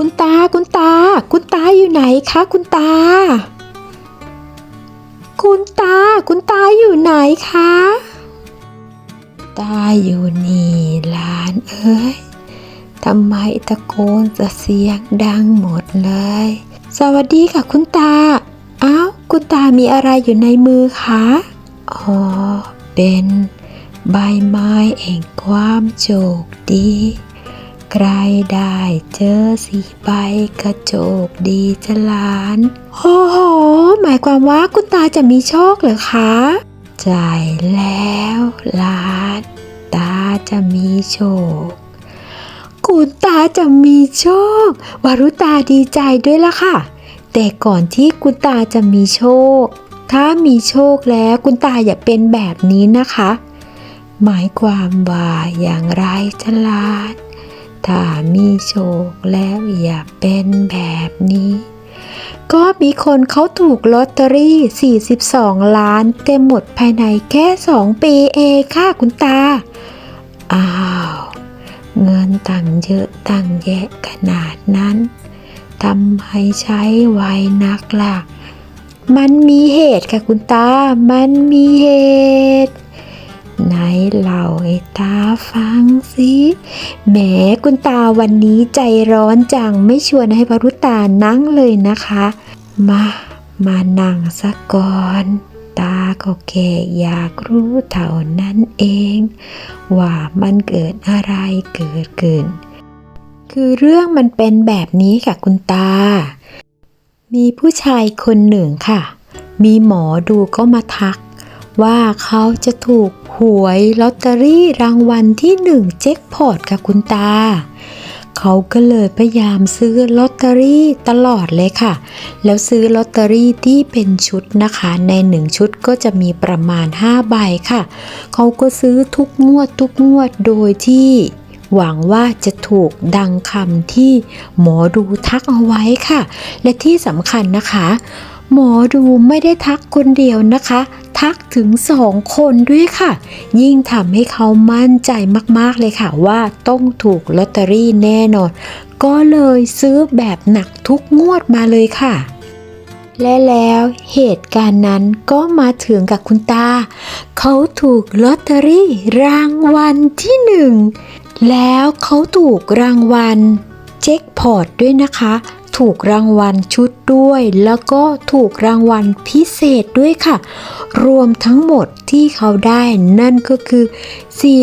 คุณตาคุณตา คุณตาอยู่ไหนคะคุณตา คุณตา คุณตาอยู่ไหนคะ ตาอยู่นี่หลานเอ้ยทำไมตะโกนจะเสียงดังหมดเลย สวัสดีค่ะคุณตา อ้าวคุณตามีอะไรอยู่ในมือคะ อ๋อ เป็นใบไม้แห่งความโชคดี ใครได้เจอสีใบก็โชคดีจะหลาน โอ้โห หมายความว่าคุณตาจะมีโชคเหรอคะใช่แล้วหลานตาจะมีโชค คุณตาจะมีโชค วารุตาดีใจด้วยละค่ะ แต่ก่อนที่คุณตาจะมีโชค ถ้ามีโชคแล้วคุณตาอย่าเป็นแบบนี้นะคะ หมายความว่าอย่างไรฉลาด ถ้ามีโชคแล้วอย่าเป็นแบบนี้ ก็มีคนเขาถูกลอตเตอรี่ 42 ล้านเต็มหมดภายในแค่ 2 ปีเองค่ะคุณตา อ้าว เงินตั้งเยอะตั้งแยะขนาดนั้นทำไมใช้ไวนักล่ะ มันมีเหตุค่ะคุณตา มันมีเหตุ ไหนเล่าให้ตาฟังสิแหมคุณตาวันนี้ใจร้อนจังไม่ชวนให้พรุตานั่งเลยนะคะ มา มานั่งสักก่อน ตาก็แค่อยากรู้เท่านั้นเอง ว่ามันเกิดอะไรเกิดขึ้น คือเรื่องมันเป็นแบบนี้ค่ะคุณตา มีผู้ชายคนหนึ่งค่ะ มีหมอดูก็มาทัก ว่าเขาจะถูกหวยลอตเตอรี่รางวัลที่หนึ่งแจ็คพอตค่ะคุณตา เขาก็เลยพยายามซื้อลอตเตอรี่ตลอดเลยค่ะ แล้วซื้อลอตเตอรี่ที่เป็นชุดนะคะ ในหนึ่งชุดก็จะมีประมาณ 5 ใบค่ะ เขาก็ซื้อทุกงวดทุกงวดโดยที่หวังว่าจะถูกดังคำที่หมอดูทักเอาไว้ค่ะ และที่สำคัญนะคะ หมอดูไม่ได้ทักคนเดียวนะคะ ทักถึงสองคนด้วยค่ะ ยิ่งทำให้เขามั่นใจมากๆเลยค่ะว่าต้องถูกลอตเตอรี่แน่นอน ก็เลยซื้อแบบหนักทุกงวดมาเลยค่ะ และแล้วเหตุการณ์นั้นก็มาถึงกับคุณตา เขาถูกลอตเตอรี่รางวัลที่หนึ่งแล้วเขาถูกรางวัลเจ็คพอตด้วยนะคะ ถูกรางวัลชุดด้วย แล้วก็ถูกรางวัลพิเศษด้วยค่ะ รวมทั้งหมดที่เขาได้นั่นก็คือ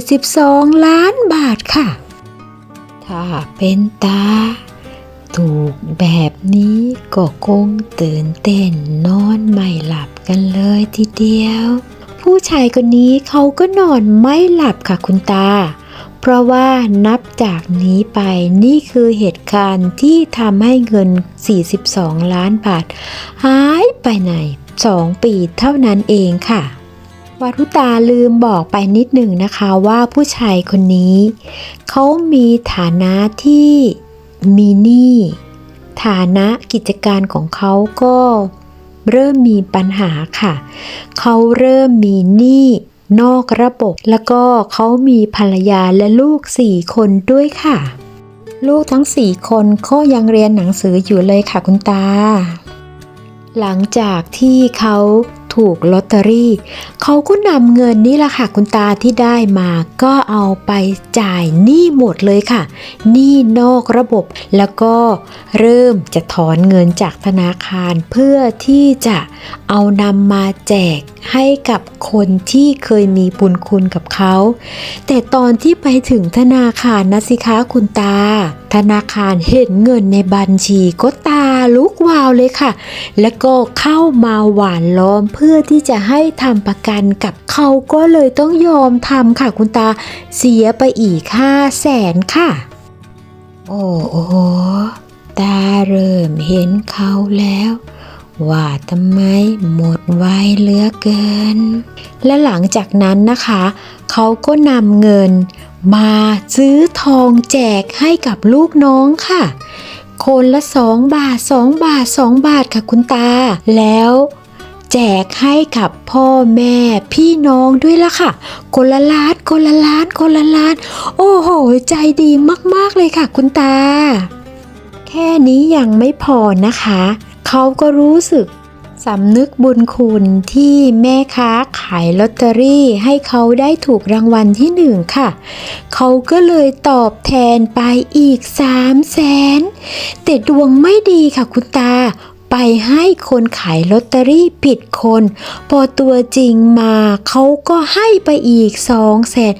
42 ล้านบาทค่ะ ถ้าเป็นตา ถูกแบบนี้ก็คงตื่นเต้นนอนไม่หลับกันเลยทีเดียว ผู้ชายคนนี้เขาก็นอนไม่หลับค่ะคุณตา เพราะว่านับจากนี้ไปนี่คือเหตุการณ์ที่ทำให้เงิน 42 ล้านบาท หายไปใน 2 ปีเท่านั้นเองค่ะวารุตาลืมบอกไปนิดหนึ่งนะคะว่าผู้ชายคนนี้ เขามีฐานะที่มีหนี้ฐานะกิจการของเขาก็เริ่มมีปัญหาค่ะ เขาเริ่มมีหนี้ นอกระบบ แล้วก็เขามีภรรยาและลูกสี่คนด้วยค่ะ ลูกทั้งสี่คนก็ยังเรียนหนังสืออยู่เลยค่ะคุณตา หลังจากที่เขาถูกลอตเตอรี่ เขาก็นำเงินนี่แหละค่ะคุณตาที่ได้มาก็เอาไปจ่ายหนี้หมดเลยค่ะหนี้นอกระบบ แล้วก็เริ่มจะถอนเงินจากธนาคารเพื่อที่จะเอานำมาแจกให้กับคนที่เคยมีบุญคุณกับเขา แต่ตอนที่ไปถึงธนาคารนะสิคะคุณตา ธนาคารเห็นเงินในบัญชีก็ตาลุกวาวเลยค่ะ แล้วก็เข้ามาหวานล้อมเพื่อที่จะให้ทำประกันกับเขาก็เลยต้องยอมทำค่ะคุณตา เสียไปอีกห้าแสนค่ะ โอ้โหตาเริ่มเห็นเขาแล้ว ว่าทำไมหมดไวเหลือเกิน และหลังจากนั้นนะคะ เขาก็นำเงินมาซื้อทองแจกให้กับลูกน้องค่ะ คนละสองบาทสองบาทสองบาทค่ะคุณตา แล้วแจกให้กับพ่อแม่พี่น้องด้วยล่ะค่ะ คนละล้านคนละล้านคนละล้าน โอ้โห ใจดีมาก ๆ เลยค่ะคุณตาแแค่นี้ยังไม่พอนะคะ เขาก็รู้สึกสำนึกบุญคุณที่แม่ค้าขายลอตเตอรี่ให้เขาได้ถูกรางวัลที่หนึ่งค่ะ เขาก็เลยตอบแทนไปอีกสามแสนแต่ดวงไม่ดีค่ะคุณตา ไปให้คนขายลอตเตอรี่ผิดคน พอตัวจริงมาเขาก็ให้ไปอีกสองแสน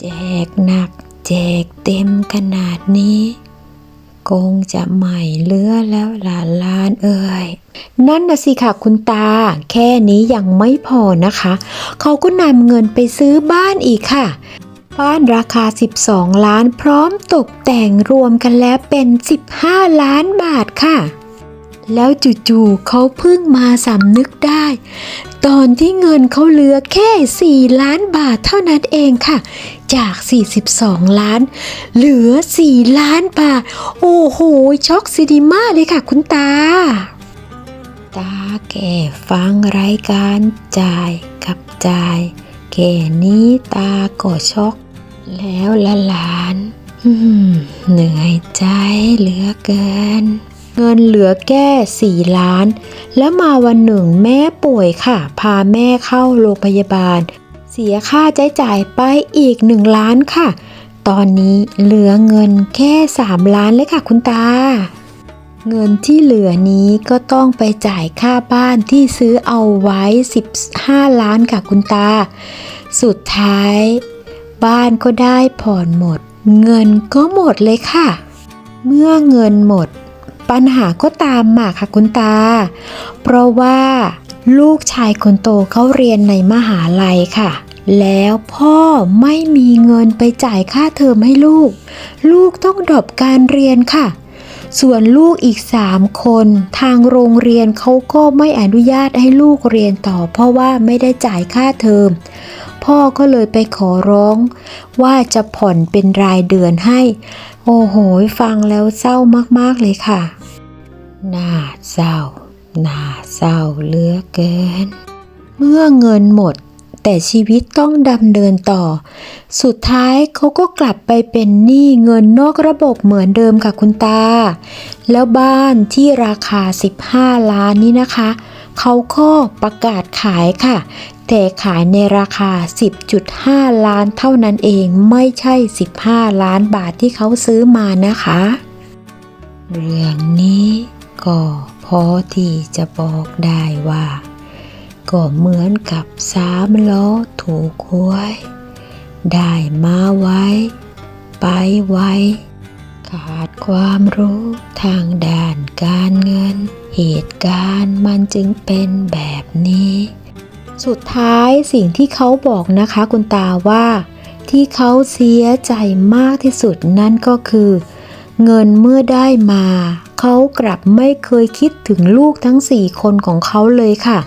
แจกหนัก แจกเต็มขนาดนี้ คงจะใหม่เลือแล้วหลานลานเอ่ยนั่นนะสิค่ะคุณตา แค่นี้ยังไม่พอนะคะ เขาก็นำเงินไปซื้อบ้านอีกค่ะ บ้านราคา 12 ล้านพร้อมตกแต่งรวมกันแล้วเป็น 15 ล้านบาทค่ะ แล้วจู่ๆเขาเพิ่งมาสำนึกได้ ตอนที่เงินเขาเหลือแค่ 4 ล้านบาทเท่านั้นเองค่ะ จาก 42 ล้าน เหลือ 4 ล้านบาท โอ้โห ช็อกซินิมาเลยค่ะคุณตา ตาแก่ฟังรายการจ่ายกับจ่ายแค่นี้ตาก็ช็อก แล้วละหลานเหนื่อยใจเหลือเกิน เงินเหลือแค่สี่ล้าน แล้วมาวันหนึ่งแม่ป่วยค่ะ พาแม่เข้าโรงพยาบาล เสียค่าใช้จ่ายไปอีกหนึ่งล้านค่ะ ตอนนี้เหลือเงินแค่สามล้านเลยค่ะคุณตา เงินที่เหลือนี้ก็ต้องไปจ่ายค่าบ้านที่ซื้อเอาไว้ 15 ล้านค่ะคุณตา สุดท้าย บ้านก็ได้ผ่อนหมด เงินก็หมดเลยค่ะ เมื่อเงินหมด ปัญหาก็ตามมาค่ะคุณตา เพราะว่าลูกชายคนโตเขาเรียนในมหาลัยค่ะ แล้วพ่อไม่มีเงินไปจ่ายค่าเทอมให้ลูก ลูกต้องดรอปการเรียนค่ะ ส่วนลูกอีกสามคน ทางโรงเรียนเขาก็ไม่อนุญาตให้ลูกเรียนต่อ เพราะว่าไม่ได้จ่ายค่าเทอม พ่อก็เลยไปขอร้อง ว่าจะผ่อนเป็นรายเดือนให้ โอ้โห ฟังแล้วเศร้ามากๆเลยค่ะ น่าเศร้าน่าเศร้าเหลือเกิน เมื่อเงินหมด แต่ชีวิตต้องดำเนินต่อ สุดท้ายเขาก็กลับไปเป็นหนี้เงินนอกระบบเหมือนเดิมค่ะคุณตา แล้วบ้านที่ราคา 15 ล้านนี้นะคะ เขาก็ประกาศขายค่ะแต่ขายในราคา 10.5 ล้านเท่านั้นเองไม่ใช่ 15 ล้านบาทที่เขาซื้อมานะคะ เรื่องนี้ ก็พอที่จะบอกได้ว่า ก็เหมือนกับสามล้อถูกหวย ได้มาไว้ ไปไวขาดความรู้ทางด้านการเงิน เหตุการณ์มันจึงเป็นแบบนี้ สุดท้ายสิ่งที่เขาบอกนะคะคุณตาว่า ที่เขาเสียใจมากที่สุดนั่นก็คือ เงินเมื่อได้มา เขากลับไม่เคยคิดถึงลูกทั้งสี่คนของเขาเลยค่ะ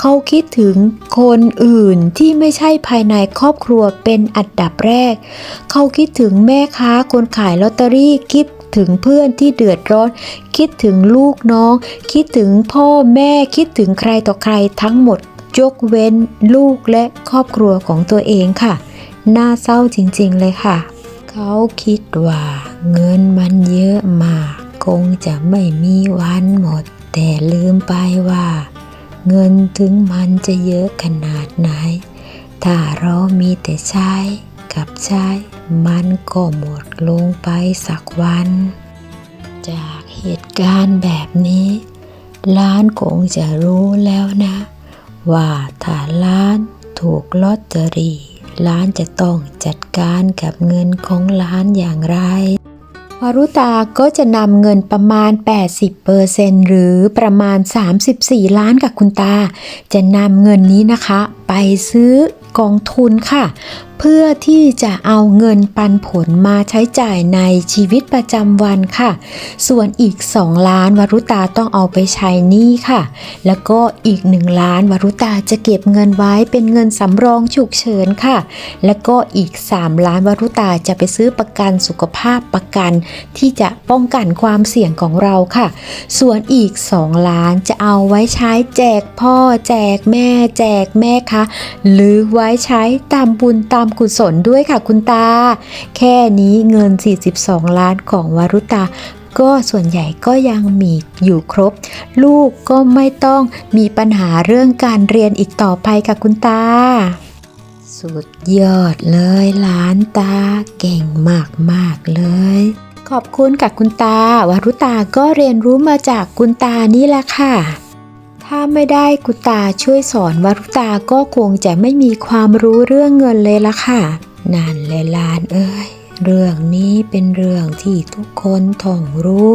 เขาคิดถึงคนอื่นที่ไม่ใช่ภายในครอบครัวเป็นอันดับแรก เขาคิดถึงแม่ค้าคนขายลอตเตอรี่คิดถึงเพื่อนที่เดือดร้อน คิดถึงลูกน้อง คิดถึงพ่อแม่คิดถึงใครต่อใครทั้งหมดยกเว้นลูกและครอบครัวของตัวเองค่ะ น่าเศร้าจริงๆเลยค่ะ เขาคิดว่าเงินมันเยอะมาก คงจะไม่มีวันหมด แต่ลืมไปว่า เงินถึงมันจะเยอะขนาดไหน ถ้าเรามีแต่ใช้กับใช้ มันก็หมดลงไปสักวัน จากเหตุการณ์แบบนี้ล้านคงจะรู้แล้วนะ ว่าถ้าล้านถูกลอตเตอรี่ล้านจะต้องจัดการกับเงินของล้านอย่างไร วารุตาก็จะนำเงินประมาณ 80%หรือประมาณ 34 ล้านกับคุณตา จะนำเงินนี้นะคะ ไปซื้อกองทุนค่ะ เพื่อที่จะเอาเงินปันผลมาใช้จ่ายในชีวิตประจำวันค่ะ ส่วนอีก 2 ล้านวารุตาต้องเอาไปใช้หนี้ค่ะ แล้วก็อีก 1 ล้านวารุตาจะเก็บเงินไว้เป็นเงินสำรองฉุกเฉินค่ะ แล้วก็อีก 3 ล้านวารุตาจะไปซื้อประกันสุขภาพประกันที่จะป้องกันความเสี่ยงของเราค่ะ ส่วนอีก 2 ล้านจะเอาไว้ใช้แจกพ่อแจกแม่แจกแม่คะหรือไว้ใช้ตามบุญตามกุศลด้วยค่ะคุณตา แค่นี้เงิน 42 ล้านของวารุตาก็ส่วนใหญ่ก็ยังมีอยู่ครบ ลูกก็ไม่ต้องมีปัญหาเรื่องการเรียนอีกต่อไปค่ะคุณตา สุดยอดเลยหลานตาเก่งมากๆเลย ขอบคุณกับคุณตาวารุตาก็เรียนรู้มาจากคุณตานี่แหละค่ะ ถ้าไม่ได้คุตาช่วยสอนวรุตาก็คงจะไม่มีความรู้เรื่องเงินเลยละค่ะ นั่นแหละลานเอ้ย เรื่องนี้เป็นเรื่องที่ทุกคนต้องรู้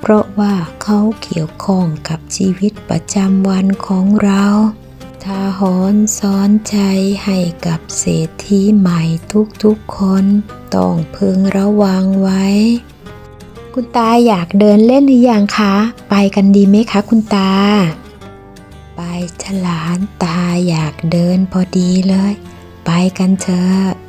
เพราะว่าเขาเกี่ยวข้องกับชีวิตประจำวันของเราถ้าหอนสอนใจให้กับเศรษฐีใหม่ทุกๆคน ต้องพึงระวังไว้ คุณตาอยากเดินเล่นหรือยังคะ ไปกันดีไหมคะคุณตา ฉลานตาอยากเดินพอดีเลย ไปกันเถอะ